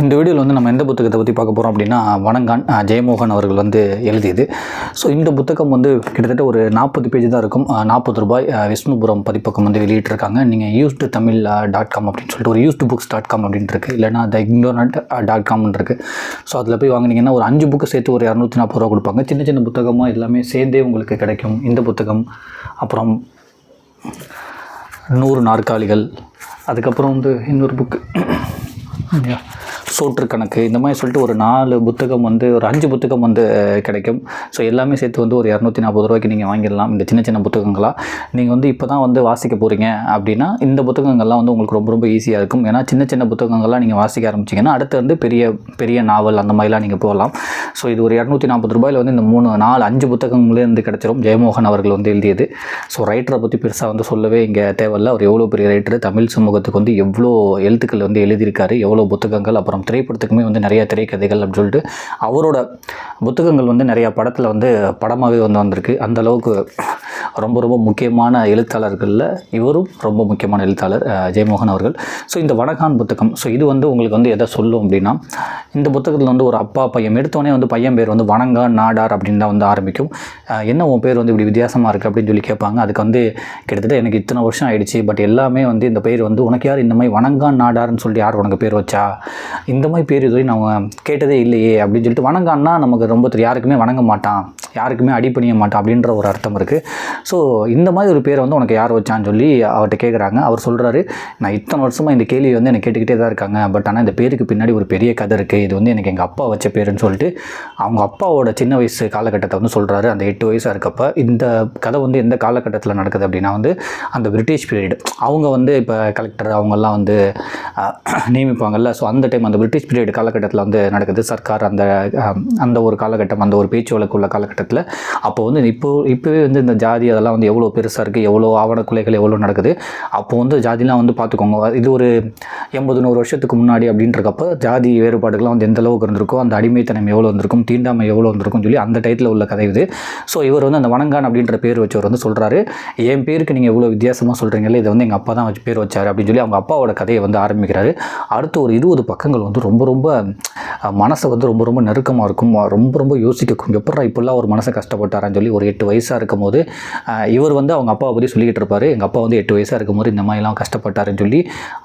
இந்த வீடியோவில் வந்து நம்ம எந்த புத்தகத்தை பற்றி பார்க்க போகிறோம் அப்படின்னா வணங்கான் ஜெயமோகன் அவர்கள் வந்து எழுதியது. ஸோ இந்த புத்தகம் வந்து கிட்டத்தட்ட ஒரு நாற்பது பேஜ் தான் இருக்கும். நாற்பது ரூபாய் விஷ்ணுபுரம் பதிப்பக்கம் வந்து வெளியிட்டிருக்காங்க. நீங்கள் யூஸ்டு தமிழ் டாட் காம் அப்படின்னு சொல்லிட்டு ஒரு யூஸ்டு புக்ஸ் டாட் காம் அப்படின்ட்டு இருக்குது இல்லைனா த இக்னோரண்ட் டாட் காம்னு இருக்குது ஸோ அதில் போய் வாங்குனீங்கன்னா ஒரு அஞ்சு புக்கு சேர்த்து ஒரு இரநூத்தி நாற்பது ரூபா கொடுப்பாங்க. சின்ன சின்ன புத்தகமாக எல்லாமே சேர்ந்தே உங்களுக்கு கிடைக்கும். இந்த புத்தகம் அப்புறம் நூறு நாற்காலிகள் அதுக்கப்புறம் வந்து இன்னொரு புக்கு சோற்று கணக்கு இந்த மாதிரி சொல்லிட்டு ஒரு நாலு புத்தகம் வந்து ஒரு அஞ்சு புத்தகம் வந்து கிடைக்கும். ஸோ எல்லாமே சேர்த்து வந்து ஒரு இரநூத்தி நாற்பது ரூபாய்க்கு நீங்கள் வாங்கிடலாம் இந்த சின்ன சின்ன புத்தகங்களாக நீங்கள் வந்து இப்போ தான் வந்து வாசிக்க போகிறீங்க அப்படின்னா இந்த புத்தகங்கள்லாம் வந்து உங்களுக்கு ரொம்ப ரொம்ப ஈஸியாக இருக்கும். ஏன்னா சின்ன சின்ன புத்தகங்கள்லாம் நீங்கள் வாசிக்க ஆரம்பிச்சிங்கன்னா அடுத்து வந்து பெரிய பெரிய நாவல் அந்த மாதிரிலாம் நீங்கள் போகலாம். ஸோ இது ஒரு இரநூத்தி நாற்பது ரூபாயில் வந்து இந்த மூணு நாலு அஞ்சு புத்தகங்களே வந்து கிடச்சிரும். ஜெயமோகன் அவர்கள் வந்து எழுதியது. ஸோ ரைட்டரை பற்றி பெருசாக வந்து சொல்லவே இங்கே தேவையில்ல. அவர் எவ்வளோ பெரிய ரைட்டர் தமிழ் சமூகத்துக்கு வந்து எவ்வளோ எழுத்துக்கள் வந்து எழுதியிருக்காரு? எவ்வளோ புத்தகங்கள்? அப்புறம் திரைப்படத்துக்குமே வந்து நிறைய திரைக்கதைகள் அப்படின்னு சொல்லிட்டு அவரோட புத்தகங்கள் வந்து நிறையா படத்தில் வந்து படமாகவே வந்து வந்திருக்கு. அந்தளவுக்கு ரொம்ப ரொம்ப முக்கியமான எழுத்தாளர்களில் இவரும் ரொம்ப முக்கியமான எழுத்தாளர் ஜெயமோகன் அவர்கள். ஸோ இந்த வடகான் புத்தகம் ஸோ இது வந்து உங்களுக்கு வந்து எதை சொல்லும் அப்படின்னா இந்த புத்தகத்தில் வந்து ஒரு அப்பா பையன் எடுத்தோடனே வந்து பையன் பேர் வந்து வணங்கான் நாடார் அப்படின்னு தான் வந்து ஆரம்பிக்கும். என்ன உன் பேர் வந்து இப்படி வித்தியாசமாக இருக்குது அப்படின்னு சொல்லி கேட்பாங்க. அதுக்கு வந்து கிட்டத்தட்ட எனக்கு இத்தனை வருஷம் ஆயிடுச்சு பட் எல்லாமே வந்து இந்த பேர் வந்து உனக்கு யார் இந்த மாதிரி வணங்கான் நாடார்னு சொல்லிட்டு யார் உனக்கு பேர் வச்சா? இந்த மாதிரி பேர் இதுவரை நான் கேட்டதே இல்லையே அப்படின்னு சொல்லிட்டு வணங்கான்னா நமக்கு ரொம்ப யாருக்குமே வணங்க மாட்டான் யாருக்குமே அடிப்பணிய மாட்டான் அப்படின்ற ஒரு அர்த்தம் இருக்குது ஸோ இந்த மாதிரி ஒரு பேரை வந்து உனக்கு யார் வச்சான்னு சொல்லி அவர்கிட்ட கேட்குறாங்க அவர் சொல்கிறாரு நான் இத்தனை வருஷமாக இந்த கேள்வி வந்து எனக்கு கேட்டுக்கிட்டே தான் இருக்காங்க. பட் ஆனால் இந்த பேருக்கு பின்னாடி ஒரு பெரிய கதை இருக்குது இது வந்து எனக்கு எங்கள் அப்பா வச்ச பேருன்னு சொல்லிட்டு அவங்க அப்பாவோட சின்ன வயசு காலகட்டத்தை வந்து சொல்கிறாரு அந்த எட்டு வயசாக இருக்கப்போ இந்த கதை வந்து எந்த காலகட்டத்தில் நடக்குது அப்படின்னா வந்து அந்த பிரிட்டிஷ் பீரியட் அவங்க வந்து இப்போ கலெக்டர் அவங்கெல்லாம் வந்து நியமிப்பாங்கல்ல. ஸோ அந்த டைம் அந்த பிரிட்டிஷ் பீரியட் காலகட்டத்தில் வந்து நடக்குது. சர்க்கார் அந்த அந்த ஒரு காலகட்டம் அந்த ஒரு பேச்சு வழக்கு உள்ள காலகட்டத்தில். அப்போ வந்து இப்போ இப்போவே வந்து இந்த ஜாதி அதெல்லாம் வந்து எவ்வளோ பெருசாக இருக்குது எவ்வளோ ஆவணக்குலைகள் எவ்வளோ நடக்குது. அப்போ வந்து ஜாதிலாம் வந்து பார்த்துக்கோங்க இது ஒரு எண்பது நூறு வருஷத்துக்கு முன்னாடி அப்படின்றக்கப்ப ஜாதி வேறுபாடுகள்லாம் வந்து எந்த அளவுக்கு இருந்திருக்கும் அந்த அடிமைத்தனம் எவ்வளோ இருந்திருக்கும் தீண்டாமை எவ்வளோ இருந்திருக்கும் சொல்லி அந்த டைத்தில் உள்ள கதை இது. ஸோ இவர் வந்து அந்த வணங்கான் அப்படின்ற பேர் வச்சவர் வந்து சொல்கிறாரு என் பேருக்கு நீங்கள் எவ்வளோ வித்தியாசமாக சொல்கிறீங்களே இதை வந்து எங்கள் அப்பா தான் வச்சு பேர் வச்சார் அப்படின்னு சொல்லி அவங்க அப்பாவோட கதையை வந்து ஆரம்பிக்கிறாரு. அடுத்து ஒரு இருபது பக்கங்கள் வந்து ரொம்ப ரொம்ப மனசை வந்து ரொம்ப ரொம்ப நெருக்கமாக இருக்கும். ரொம்ப ரொம்ப யோசிக்கும் எப்படா இப்படிலாம் ஒரு மனசை கஷ்டப்பட்டாரான்னு சொல்லி ஒரு எட்டு வயசாக இருக்கும் போது இவர் வந்து அவங்க அப்பாவை பற்றி சொல்லிக்கிட்டு இருப்பார். எங்கள் அப்பா வந்து எட்டு வயசாக இருக்கும்போது இந்த மாதிரிலாம் கஷ்டப்பட்டாருன்னு சொல்லி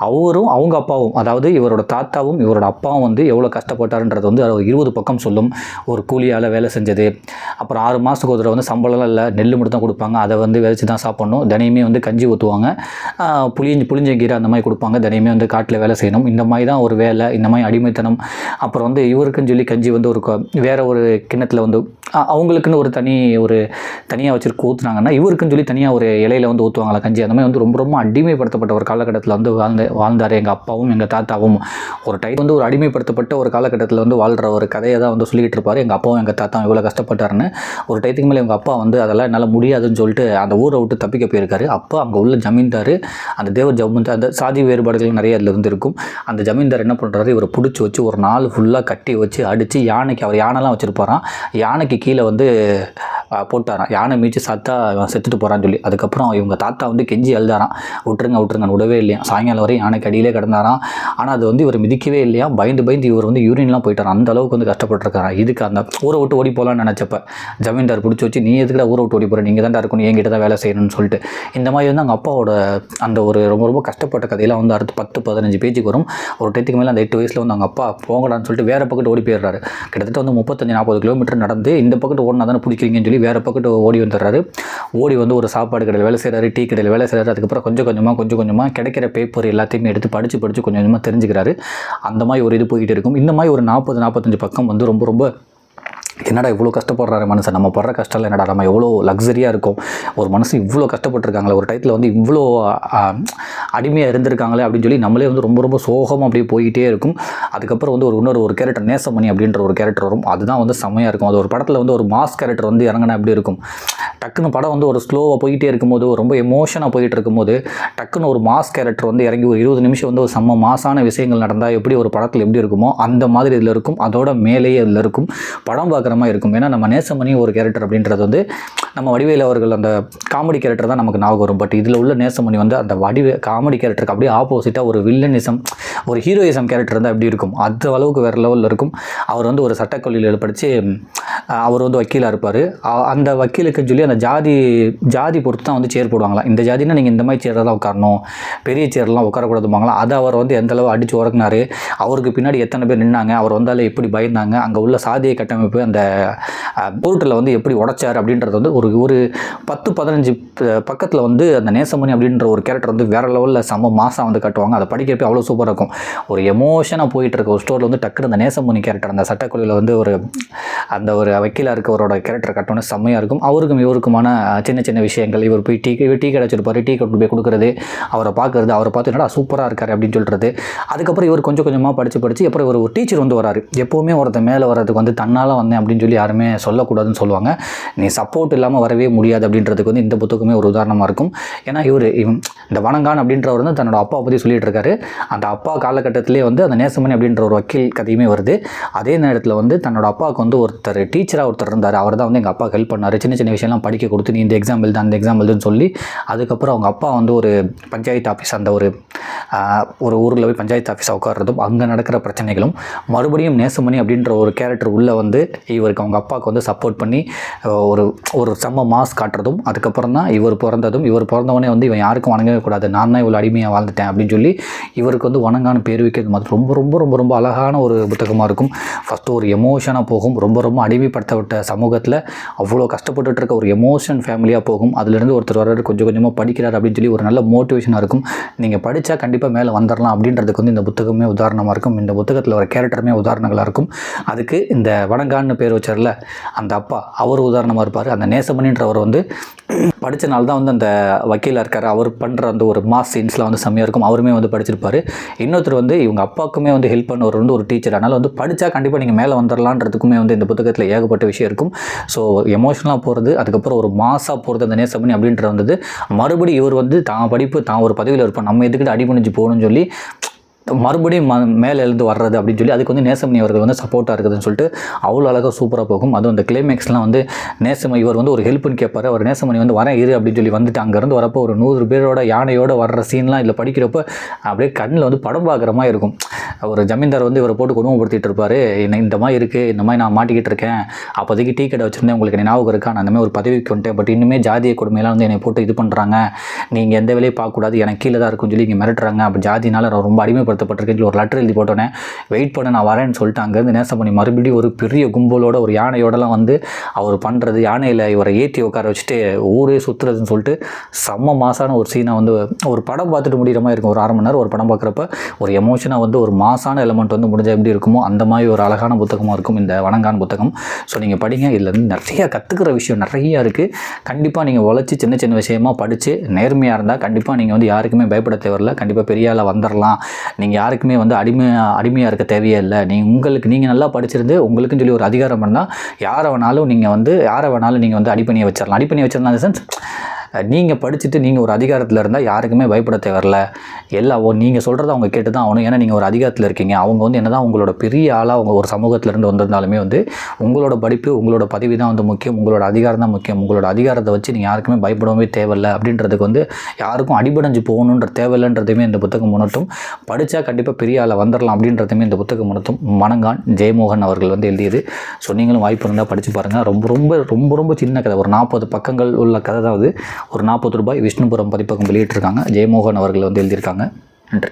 அவரும் அவங்க அப்பாவும் அதாவது இவரோட தாத்தாவும் இவரோட அப்பாவும் வந்து எவ்வளோ கஷ்டப்பட்டாருன்றது வந்து ஒரு இருபது பக்கம் சொல்லும். ஒரு கூலியால் வேலை செஞ்சது. அப்புறம் ஆறு மாதத்துக்கு ஒரு தடவை வந்து சம்பளம்லாம் இல்லை நெல் மட்டும் தான் கொடுப்பாங்க. அதை வந்து விதைச்சி தான் சாப்பிட்ணும். தினையுமே வந்து கஞ்சி ஊற்றுவாங்க புளிஞ்சு புளிஞ்சங்கீரை அந்த மாதிரி கொடுப்பாங்க. தினையுமே வந்து காட்டில் வேலை செய்யணும். இந்த மாதிரி தான் ஒரு வேலை இந்த மாதிரி அடிமைத்தனம். அப்புறம் வந்து இவருக்குன்னு சொல்லி கஞ்சி வந்து ஒரு க- வேற ஒரு கிண்ணத்தில் வந்து அவங்களுக்குன்னு ஒரு தனி ஒரு தனியாக வச்சுருக்கு ஊற்றுனாங்கன்னா இவருக்குன்னு சொல்லி தனியாக ஒரு இலையில வந்து ஊற்றுவாங்களா கஞ்சி. அந்த மாதிரி வந்து ரொம்ப ரொம்ப அடிமைப்படுத்தப்பட்ட ஒரு காலகட்டத்தில் வந்து வாழ்ந்து வாழ்ந்தார் எங்கள் அப்பாவும் எங்கள் தாத்தாவும். ஒரு டைம் வந்து ஒரு அடிமைப்படுத்தப்பட்ட ஒரு காலகட்டத்தில் வந்து வாழ்கிற ஒரு கதையை தான் வந்து சொல்லிக்கிட்டு இருப்பார். எங்கள் அப்பாவும் எங்கள் தாத்தாவும் இவ்வளோ கஷ்டப்பட்டாருன்னு ஒரு டைத்துக்கு மேலே எங்கள் அப்பா வந்து அதெல்லாம் என்னால் முடியாதுன்னு சொல்லிட்டு அந்த ஊரை விட்டு தப்பிக்க போயிருக்காரு. அப்போ அங்கே உள்ள ஜமீன்தார் அந்த தேவர் ஜமீன்தார் அந்த சாதி வேறுபாடுகள் நிறைய அதில் வந்து இருக்கும் அந்த ஜமீன்தார் என்ன பண்ணுறாரு இவரை பிடிச்சி வச்சு ஒரு நாள் ஃபுல்லாக கட்டி வச்சு அடித்து யானைக்கு அவர் யானைலாம் வச்சுருப்பாராம் யானைக்கு கீழே வந்து போட்டாராம். யானை மீச்சு சாத்தா இவன் செத்துட்டு போகிறான்னு சொல்லி. அதுக்கப்புறம் இவங்க தாத்தா வந்து கெஞ்சி எழுதாராம் விட்டுருங்க விட்டுருங்க விடவே இல்லையா? சாயங்காலம் வரையும் யானைக்கு அடியிலே கிடந்தாராம். ஆனால் அது வந்து இவர் மிதிக்கவே இல்லையா? பயந்து பயந்து இவர் வந்து யூரின்லாம் போயிட்டாராம். அந்த அளவுக்கு வந்து கஷ்டப்பட்டுருக்காராம். இதுக்கு அந்த ஊரை விட்டு ஓடி போகலான்னு நினச்சப்ப ஜமீன்தார் பிடிச்சி வச்சு நீ எதுக்குடா ஊரை விட்டு ஓடி போகிற நீங்கள் தான் இருக்கணும். என்கிட்ட தான் வேலை செய்யணும்னு சொல்லிட்டு. இந்த மாதிரி வந்து அவங்க அப்பாவோட அந்த ஒரு ரொம்ப ரொம்ப கஷ்டப்பட்ட கதையெல்லாம் வந்து அடுத்து பத்து பதினஞ்சு பேஜுக்கு வரும். ஒரு டெத்துக்கு மேலே அந்த எட்டு வயசில் வந்து அவங்க அப்பா போங்கடான்னு சொல்லிட்டு வேறு பக்கத்து ஓடி போயிடுறாரு. கிட்டத்தட்ட வந்து முப்பத்தஞ்சு நாற்பது கிலோமீட்டர் நடந்து இந்த பக்கத்து ஓடினா தானே பிடிக்கிறீங்கன்னு சொல்லி வேறு பக்கத்து ஓடி வந்துடுறாரு. ஓடி வந்து ஒரு சாப்பாடு கடையில் வேலை செய்கிறாரு டீ கடையில் வேலை செய்கிறாரு அதுக்கப்புறம் கொஞ்சம் கொஞ்சமாக கொஞ்சம் கொஞ்சமாக கிடைக்கிற பேப்பர் எல்லாத்தையுமே எடுத்து படித்து படித்து கொஞ்சம் கொஞ்சமாக தெரிஞ்சுக்கிறாரு. அந்த மாதிரி ஒரு இது போய்கிட்டு இருக்கும். இந்த மாதிரி ஒரு நாற்பது நாற்பத்தஞ்சு பக்கம் வந்து ரொம்ப ரொம்ப என்னடா இவ்வளோ கஷ்டப்படுறாரு மனுஷன்? நம்ம படுற கஷ்டம் என்னடா? நம்ம எவ்வளோ லக்ஸரியாக இருக்கும்? ஒரு மனுஷன் இவ்வளோ கஷ்டப்பட்டிருக்காங்களே ஒரு டயத்தில் வந்து இவ்வளோ அடிமையாக இருந்திருக்காங்களே அப்படின்னு சொல்லி நம்மளே வந்து ரொம்ப ரொம்ப சோகம் அப்படியே போய்கிட்டே இருக்கும். அதுக்கப்புறம் வந்து ஒரு இன்னொரு ஒரு கேரக்டர் நேசமணி அப்படின்ற ஒரு கேரக்டர் வரும். அதுதான் வந்து செம்மையாக இருக்கும். அது ஒரு படத்தில் வந்து ஒரு மாஸ் கேரக்டர் வந்து இறங்கினா எப்படி இருக்கும்? டக்குன்னு படம் வந்து ஒரு ஸ்லோவாக போயிட்டே இருக்கும்போது ரொம்ப எமோஷனாக போயிட்டு இருக்கும்போது டக்குன்னு ஒரு மாஸ் கேரக்டர் வந்து இறங்கி ஒரு இருபது நிமிஷம் வந்து ஒரு செம்ம மாசான விஷயங்கள் நடந்தால் எப்படி ஒரு படத்தில் எப்படி இருக்குமோ அந்த மாதிரி இதில் இருக்கும். அதோட மேலேயே இதில் இருக்கும். படம் பார்க்குற மாதிரி இருக்கும். ஏன்னா நம்ம நேசமணி ஒரு கேரக்டர் அப்படின்றது வந்து நம்ம வடிவேல் அவர்கள் அந்த காமெடி கேரக்டர் தான் நமக்கு ஞாபகம் வரும். பட் இதில் உள்ள நேசமணி வந்து அந்த வடிவே காமெடி கேரக்டருக்கு அப்படியே ஆப்போசிட்டாக ஒரு வில்லனிசம் ஒரு ஹீரோயிசம் கேரக்டர் இருந்தால் எப்படி இருக்கும்? அந்த அளவுக்கு வேறு லெவலில் இருக்கும். அவர் வந்து ஒரு சட்டக்கல்லூரியில் படித்து அவர் வந்து வக்கீலாக இருப்பார். அந்த வக்கீலுக்குன்னு சொல்லி அந்த ஜாதி ஜாதி பொறுத்து தான் வந்து சேர் போடுவாங்களாம் இந்த ஜாதினா நீங்கள் இந்த மாதிரி சேரில் தான் உட்காரணும். பெரிய சேர்லாம் உட்காரக்கூடாதுமாங்களா அதை அவர் வந்து எந்த அளவு அடித்து உறக்குனாரு? அவருக்கு பின்னாடி எத்தனை பேர் நின்னாங்க? அவர் வந்தாலே எப்படி பயந்தாங்க? அங்கே உள்ள சாதிய கட்டமைப்பு அந்த போர்ட்டில் வந்து எப்படி உடைச்சார் அப்படின்றது வந்து ஒரு ஒரு பத்து பதினஞ்சு பக்கத்தில் வந்து அந்த நேசமணி அப்படின்ற ஒரு கேரக்டர் வந்து வேறு லெவலில் செம்ம மாதம் வந்து கட்டுவாங்க. அதை படிக்கிறப்ப அவ்வளோ சூப்பராக இருக்கும். ஒரு எமோஷனாக போயிட்டு இருக்க ஒரு ஸ்டோரில் வந்து டக்குனு அந்த நேசமணி கேரக்டர் அந்த சட்டக்குழுவில் வந்து ஒரு அந்த ஒரு வக்கீலாக இருக்கவரோட கேரக்டர் கட்டணும் செம்மையாக இருக்கும். அவருக்கும் இவருக்குமான சின்ன சின்ன விஷயங்கள் இவர் போய் டீ இவர் டீ கடை டீ கொண்டு போய் கொடுக்குறது அவரை பார்க்குறது அவரை பார்த்து என்னடா சூப்பராக இருக்கார் அப்படின்னு சொல்கிறது அதுக்கப்புறம் இவர் கொஞ்சம் கொஞ்சமாக படித்து படித்து அப்புறம் இவர் ஒரு டீச்சர் வந்து வராரு. எப்போவுமே ஒருத்தர் மேலே வர்றதுக்கு வந்து தன்னால் வந்தேன் அப்படின்னு சொல்லி யாருமே சொல்லக்கூடாதுன்னு சொல்லுவாங்க. நீ சப்போர்ட் இல்லாமல் வரவே முடியாது அப்படின்றதுக்கு வந்து இந்த புத்தகமே ஒரு உதாரணமாக இருக்கும். ஏன்னா இவர் இவன் இந்த வணங்கான் அப்படின்றவர் வந்து தன்னோட அப்பா பற்றி சொல்லிட்டு இருக்காரு. அந்த அப்பா காலகட்டத்திலே வந்து அந்த நேசமணி அப்படின்ற ஒரு வக்கீல் கதையுமே வருது. அதே நேரத்தில் வந்து தன்னோட அப்பாவுக்கு வந்து ஒருத்தர் டீச்சராக ஒருத்தர் இருந்தார். அவர் தான் வந்து எங்கள் அப்பா ஹெல்ப் பண்ணார். சின்ன சின்ன விஷயம்லாம் படிக்க கொடுத்து நீ இந்த எக்ஸாம் எழுது அந்த எக்ஸாம் எழுதுன்னு சொல்லி அதுக்கப்புறம் அவங்க அப்பா வந்து ஒரு பஞ்சாயத்து ஆஃபீஸ் அந்த ஒரு ஒரு ஊரில் போய் பஞ்சாயத்து ஆஃபீஸாக உட்கார்றதும் அங்கே நடக்கிற பிரச்சனைகளும் மறுபடியும் நேசமணி அப்படின்ற ஒரு கேரக்டர் உள்ளே வந்து இவருக்கு அவங்க அப்பாவுக்கு வந்து சப்போர்ட் பண்ணி ஒரு ஒரு செம்ம மாஸ் காட்டுறதும் அதுக்கப்புறம் தான் இவர் பிறந்ததும் இவர் பிறந்தவனே வந்து இவன் யாருக்கும் வணங்கவே கூடாது. நான் தான் இவ்வளோ அடிமையாக வாழ்ந்துட்டேன் அப்படின்னு சொல்லி இவருக்கு வந்து வணங்கான பேர் வைக்கிறது மாதிரி ரொம்ப ரொம்ப ரொம்ப ரொம்ப அழகான ஒரு புத்தகமாக இருக்கும். ஃபஸ்ட்டு ஒரு எமோஷனாக போகும். ரொம்ப ரொம்ப அடிமை அடிமைப்படுத்தப்பட்ட சமூகத்தில் அவ்வளோ கஷ்டப்பட்டுட்டு இருக்க ஒரு எமோஷன் ஃபேமிலியாக போகும். அதுலேருந்து ஒருத்தர் வர்றாரு கொஞ்சம் கொஞ்சமாக படிக்கிறார் அப்படின்னு சொல்லி ஒரு நல்ல மோட்டிவேஷனாக இருக்கும். நீங்கள் படித்தா கண்டிப்பாக மேலே வந்துடலாம் அப்படின்றதுக்கு வந்து இந்த புத்தகமே உதாரணமாக இருக்கும். இந்த புத்தகத்தில் வர கேரக்டருமே உதாரணங்களாக இருக்கும். அதுக்கு இந்த வடங்கான்னு பேர் வச்சார்ல அந்த அப்பா அவர் உதாரணமாக இருப்பார். அந்த நேசமணின்றவர் வந்து படித்தனால தான் வந்து அந்த வக்கீலாக இருக்கார். அவர் பண்ணுற அந்த ஒரு மாஸ் சீன்ஸ்லாம் வந்து செம்மையாக இருக்கும். அவருமே வந்து படிச்சிருப்பார். இன்னொருத்தர் வந்து இவங்க அப்பாவுக்குமே வந்து ஹெல்ப் பண்ணவர் வந்து ஒரு டீச்சர் அதனால் வந்து படித்தா கண்டிப்பாக நீங்கள் மேலே வந்துடலான்றதுக்குமே வந்து இந்த புத்தகத்தில் ஏகப்பட்ட விஷயம் இருக்கும். ஸோ எமோஷனலாக போகிறது அதுக்கப்புறம் ஒரு மாசாக போகிறது அந்த நேசமணி அப்படின்ற வந்தது. மறுபடியும் இவர் வந்து தான் படிப்பு தான் ஒரு பதவியில் இருப்பான். நம்ம எதுக்கிட்ட அடிபணிஞ்சு போகணும்னு சொல்லி மறுபடியும் ம மேலே எழுந்து வர்றது அப்படின்னு சொல்லி அதுக்கு வந்து நேசமணி அவர்கள் வந்து சப்போர்ட்டாக இருக்குதுன்னு சொல்லிட்டு அவ்வளோ அழகாக சூப்பராக போகும். அதுவும் அந்த கிளைமேக்ஸ்லாம் வந்து நேசமணி இவர் வந்து ஒரு ஹெல்ப்னு கேட்பார் அவர் நேசமணி வந்து வரேன் இரு அப்படின்னு சொல்லி வந்துட்டு அங்கேருந்து வரப்போ ஒரு நூறு பேரோட யானையோட வர்ற சீன்லாம் இதில் படிக்கிறப்ப அப்படியே கண்ணில் வந்து படம் பார்க்குற மாதிரி இருக்கும். ஒரு ஜமீன்தார் வந்து இவரை போட்டு குடும்பப்படுத்திட்டு இருப்பார். இந்த மாதிரி இருக்குது இந்த மாதிரி நான் மாட்டிக்கிட்டு இருக்கேன். அப்போதைக்கு டீ கடை வச்சுருந்தேன். உங்களுக்கு என்ன ஞாபகம் இருக்கா? நான் அந்த மாதிரி ஒரு பதவிக்கு வந்துட்டேன். பட் இன்னுமே ஜாதிய கொடுமையெல்லாம் வந்து என்னை போட்டு இது பண்ணுறாங்க நீங்கள் எந்த வேலையும் பார்க்கக்கூடாது. எனக்கு கீழே தான் இருக்கும்னு சொல்லி இங்கே மிரட்டுறாங்க. அப்போ ஜாதினால நான் ரொம்ப அடிமைப்படுத்தப்பட்டிருக்கேன்னு ஒரு லெட்டர் எழுதி போட்டோன்னே வெயிட் பண்ண நான் வரேன்னு சொல்லிட்டு அங்கேருந்து நேசம் பண்ணி மறுபடியும் ஒரு பெரிய கும்பலோட ஒரு யானையோடலாம் வந்து அவர் பண்ணுறது யானையில் இவரை ஏற்றி உட்கார வச்சுட்டு ஊரே சுற்றுறதுன்னு சொல்லிட்டு செம்ம மாசான ஒரு சீனை வந்து ஒரு படம் பார்த்துட்டு முடிகிற மாதிரி இருக்கும். ஒரு அரை மணி நேரம் ஒரு படம் பார்க்குறப்ப ஒரு எமோஷனாக வந்து ஒரு மாசான எலமெண்ட் வந்து முடிஞ்சால் எப்படி இருக்குமோ அந்த மாதிரி ஒரு அழகான புத்தகமாக இருக்கும் இந்த வணங்கான் புத்தகம். ஸோ நீங்கள் படிங்க. இதில் இருந்து கற்றுக்கிற விஷயம் நிறையா இருக்குது கண்டிப்பாக நீங்கள் உழைச்சி சின்ன சின்ன விஷயமா படித்து நேர்மையாக இருந்தால் கண்டிப்பாக நீங்கள் வந்து யாருக்குமே பயப்பட தேவையில்ல. கண்டிப்பாக பெரிய ஆளாக வந்துடலாம் நீங்கள் யாருக்குமே வந்து அடிமை அடிமையாக இருக்க தேவையே இல்லை நீங்கள் உங்களுக்கு நீங்கள் நல்லா படிச்சிருந்து உங்களுக்குன்னு சொல்லி ஒரு அதிகாரம் பண்ணால் யாரை வேணாலும் நீங்கள் வந்து யாரை வேணாலும் நீங்கள் வந்து அடிப்பணியை வச்சிடலாம் அடிப்பணியை வச்சிடலாம் சென்ஸ் நீங்கள் படிச்சுட்டு நீங்கள் ஒரு அதிகாரத்தில் இருந்தால் யாருக்குமே பயப்பட தேவையில்ல. எல்லா ஓ நீங்கள் சொல்கிறத அவங்க கேட்டு தான் ஆகணும். ஏன்னா நீங்கள் ஒரு அதிகாரத்தில் இருக்கீங்க. அவங்க வந்து என்ன தான் உங்களோட பெரிய ஆளாக அவங்க ஒரு சமூகத்திலேருந்து வந்திருந்தாலுமே வந்து உங்களோட படிப்பு உங்களோட பதவி தான் வந்து முக்கியம். உங்களோட அதிகாரம் தான் முக்கியம். உங்களோட அதிகாரத்தை வச்சு நீங்கள் யாருக்குமே பயப்படவே தேவையில்ல. அப்படின்றதுக்கு வந்து யாருக்கும் அடிபடைஞ்சு போகணுன்ற தேவையில்லைன்றதையுமே இந்த புத்தகம் உணர்த்தும். படித்தா கண்டிப்பாக பெரிய ஆளை வந்துடலாம் அப்படின்றதுமே இந்த புத்தகம் உணர்த்தும். மணங்கான் ஜெயமோகன் அவர்கள் வந்து எழுதியது. ஸோ நீங்களும் வாய்ப்பு இருந்தால் படித்து பாருங்கள் ரொம்ப ரொம்ப ரொம்ப ரொம்ப சின்ன கதை. ஒரு நாற்பது பக்கங்கள் உள்ள கதை தான் அது. ஒரு நாற்பது ரூபாய் விஷ்ணுபுரம் பதிப்பகம் வெளியிட்டிருக்காங்க. ஜெயமோகன் அவர்கள் வந்து எழுதியிருக்காங்க. நன்றி.